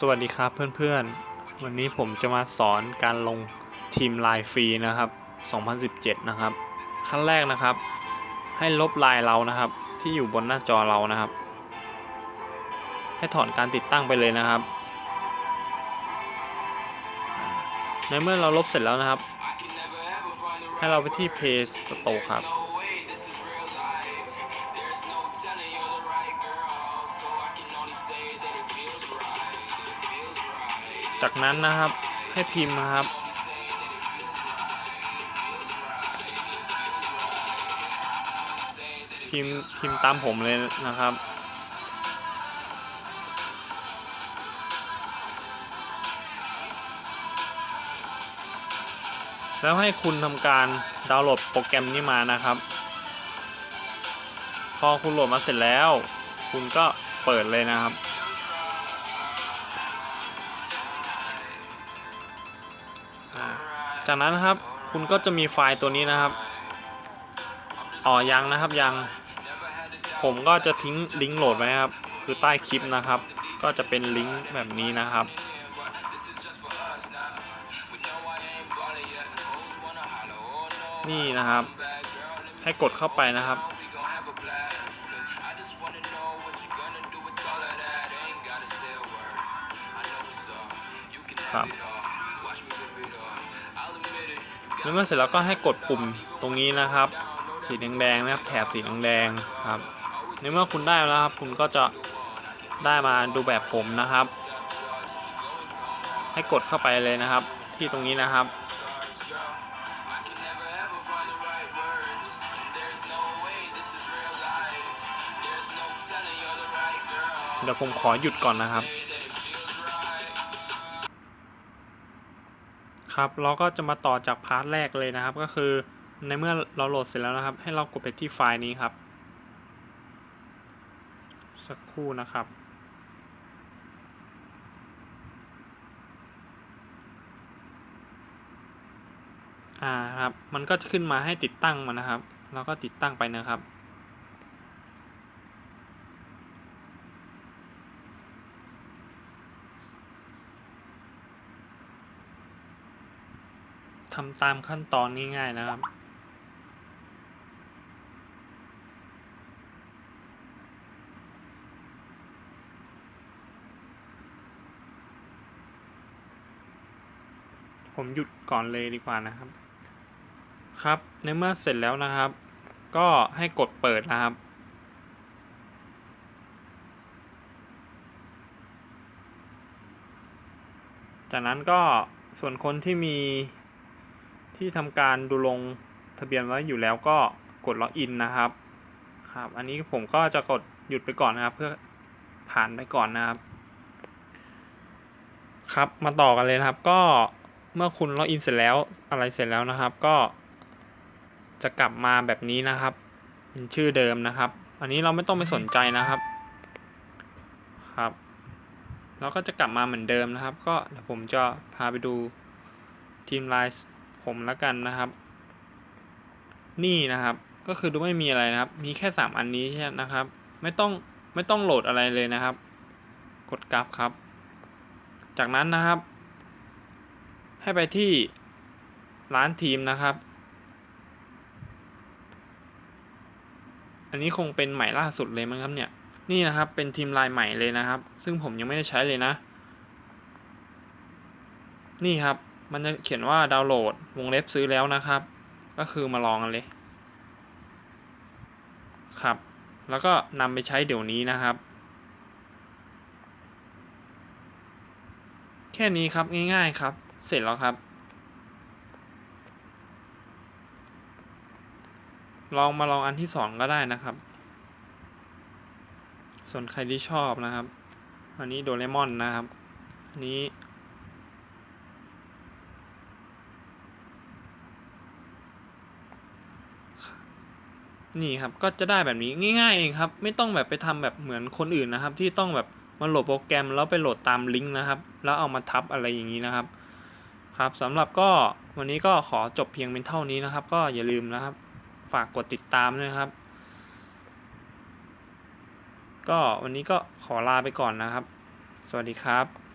สวัสดีครับเพื่อนๆ วันนี้ผมจะมาสอนการลงทีมลายฟรีนะครับ 2017 นะครับ ขั้นแรกนะครับ ให้ลบลายเรานะครับ ที่อยู่บนหน้าจอเรานะครับ ให้ถอนการติดตั้งไปเลยนะครับ ในเมื่อเราลบเสร็จแล้วนะครับ ให้เราไปที่ Play Store ครับ จากนั้นนะครับให้พิมพ์นะครับ พิมพ์พิมพ์ตามผมเลยนะครับแล้วให้คุณทำการดาวน์โหลดโปรแกรมนี้มานะครับ พอคุณโหลดมาเสร็จแล้ว คุณก็เปิดเลยนะครับ จากนั้นนะครับคุณก็จะมีไฟล์ตัวนี้นะครับอ๋อยังนะครับยัง ผมก็จะทิ้งลิงก์โหลดไว้ครับ คือใต้คลิปนะครับ ก็จะเป็นลิงก์แบบนี้นะครับนี่นะครับ ให้กดเข้าไปนะครับ ครับ แล้วเมื่อเสร็จแล้วก็ให้กดปุ่มตรงนี้นะครับ สีแดงๆนะครับ แถบสีแดงๆครับ ในเมื่อคุณได้แล้วครับ คุณก็จะได้มาดูแบบผมนะครับ ให้กดเข้าไปเลยนะครับ ที่ตรงนี้นะครับเดี๋ยวผมขอหยุดก่อนนะครับ ครับ เราก็จะมาต่อจากพาร์ทแรกเลยนะครับ ก็คือในเมื่อเราโหลดเสร็จแล้วนะครับ ให้เรากดไปที่ไฟล์นี้ครับ สักครู่นะครับอ่าครับ มันก็จะขึ้นมาให้ติดตั้งมานะครับ เราก็ติดตั้งไปนะครับ ทำตามขั้นตอนง่ายๆนะครับ ผมหยุดก่อนเลยดีกว่านะครับ ครับ ในเมื่อเสร็จแล้วนะครับ ก็ให้กดเปิดนะครับจากนั้นก็ส่วนคนที่มี ที่ทำการดูลงทะเบียนไว้อยู่แล้วก็กดล็อกอินนะครับครับอันนี้ผมก็จะกดหยุดไปก่อนนะครับ เพื่อผ่านไปก่อนนะครับ ครับมาต่อกันเลยนะครับ ก็เมื่อคุณล็อกอินเสร็จแล้วอะไรเสร็จแล้วนะครับ ก็จะกลับมาแบบนี้นะครับเป็นชื่อเดิมนะครับ อันนี้เราไม่ต้องไปสนใจนะครับครับแล้วก็จะกลับมาเหมือนเดิมนะครับ ก็เดี๋ยวผมจะพาไปดูทีมไลน์ ผมแล้วกันนะครับ นี่นะครับ ก็คือดูไม่มีอะไรนะครับ มีแค่ 3 อันนี้ใช่นะครับ ไม่ต้องไม่ต้องโหลดอะไรเลยนะครับ กดกลับครับ จากนั้นนะครับ ให้ไปที่ร้านทีมนะครับ อันนี้คงเป็นใหม่ล่าสุดเลยมั้งครับเนี่ย นี่นะครับเป็นทีมลายใหม่เลยนะครับ ซึ่งผมยังไม่ได้ใช้เลยนะ นี่ครับ มันจะเขียนว่าดาวน์โหลดวงเล็บซื้อแล้วนะครับ ก็คือมาลองกันเลย ครับ แล้วก็นำไปใช้เดี๋ยวนี้นะครับ แค่นี้ครับง่ายๆครับ เสร็จแล้วครับ ลองมาลองอันที่สองก็ได้นะครับ ส่วนใครที่ชอบนะครับ อันนี้โดเรมอนนะครับ อันนี้ นี่ครับก็จะได้แบบนี้ง่ายๆเองครับ ไม่ต้องแบบไปทำแบบเหมือนคนอื่นนะครับ ที่ต้องแบบมาโหลดโปรแกรมแล้วไปโหลดตามลิงก์นะครับ แล้วเอามาทับอะไรอย่างนี้นะครับ ครับสำหรับก็วันนี้ก็ขอจบเพียงเป็นเท่านี้นะครับ ก็อย่าลืมนะครับ ฝากกดติดตามด้วยครับ ก็วันนี้ก็ขอลาไปก่อนนะครับ สวัสดีครับ